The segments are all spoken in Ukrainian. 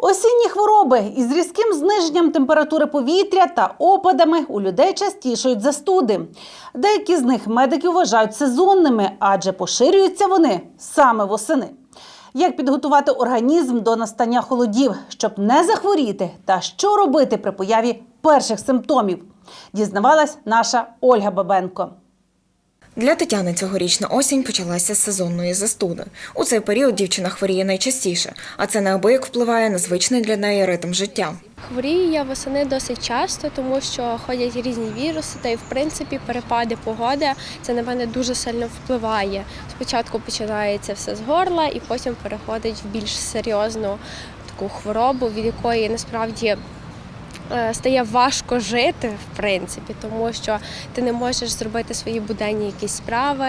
Осінні хвороби із різким зниженням температури повітря та опадами у людей частішають застуди. Деякі з них медики вважають сезонними, адже поширюються вони саме восени. Як підготувати організм до настання холодів, щоб не захворіти, та що робити при появі перших симптомів, дізнавалась наша Ольга Бабенко. Для Тетяни цьогорічна осінь почалася з сезонної застуди. У цей період дівчина хворіє найчастіше, а це неабияк впливає на звичний для неї ритм життя. Хворію я восени досить часто, тому що ходять різні віруси, та й в принципі перепади погоди це на мене дуже сильно впливає. Спочатку починається все з горла, і потім переходить в більш серйозну таку хворобу, від якої насправді стає важко жити, в принципі, тому що ти не можеш зробити свої буденні якісь справи,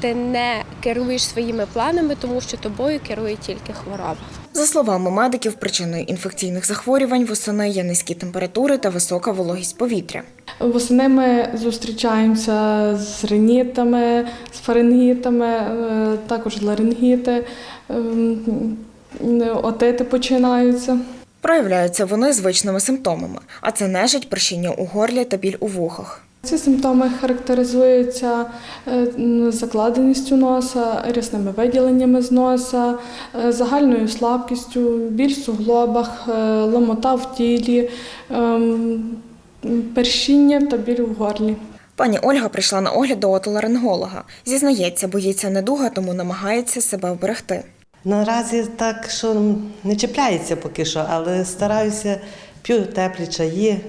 ти не керуєш своїми планами, тому що тобою керує тільки хвороба. За словами медиків, причиною інфекційних захворювань восени є низькі температури та висока вологість повітря. Восени ми зустрічаємося з ринітами, з фарингітами, е, також ларингіти, ем, отити починаються. Проявляються вони звичними симптомами, а це нежить, першіння у горлі та біль у вухах. Ці симптоми характеризуються е, закладеністю носа, рясними виділеннями з носа, е, загальною слабкістю, біль в суглобах, е, ломота в тілі, ем, першіння та біль в горлі. Пані Ольга прийшла на огляд до отоларинголога. Зізнається, боїться недуга, тому намагається себе вберегти. Наразі так, що не чіпляється поки що, але стараюся, п'ю теплі чаї,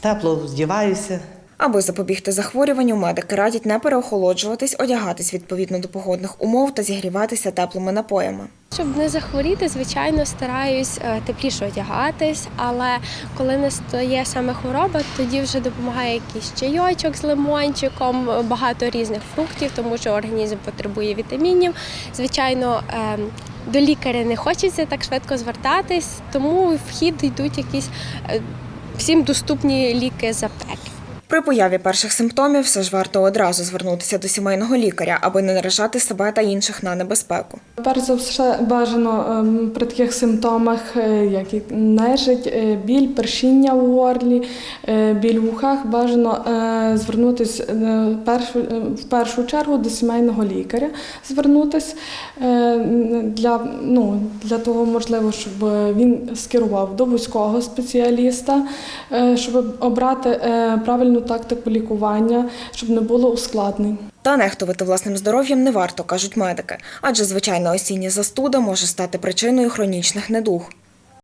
тепло вдіваюся. Аби запобігти захворюванню, медики радять не переохолоджуватись, одягатись відповідно до погодних умов та зігріватися теплими напоями. Щоб не захворіти, звичайно, стараюсь е, тепліше одягатись, але коли настає саме хвороба, тоді вже допомагає якийсь чайочок з лимончиком, багато різних фруктів, тому що організм потребує вітамінів. Звичайно, е, до лікаря не хочеться так швидко звертатись, тому в хід йдуть якісь е, всім доступні ліки з аптеки. При появі перших симптомів все ж варто одразу звернутися до сімейного лікаря, аби не наражати себе та інших на небезпеку. Перш за все бажано ем, при таких симптомах, е, як нежить, е, біль, першіння в горлі, е, біль в ухах, бажано звернутися в першу чергу до сімейного лікаря, звернутися для, ну, для того, можливо, щоб він скерував до вузького спеціаліста, щоб обрати е, правильну тактику лікування, щоб не було ускладнень. Та нехтувати власним здоров'ям не варто, кажуть медики, адже звичайна осіння застуда може стати причиною хронічних недуг.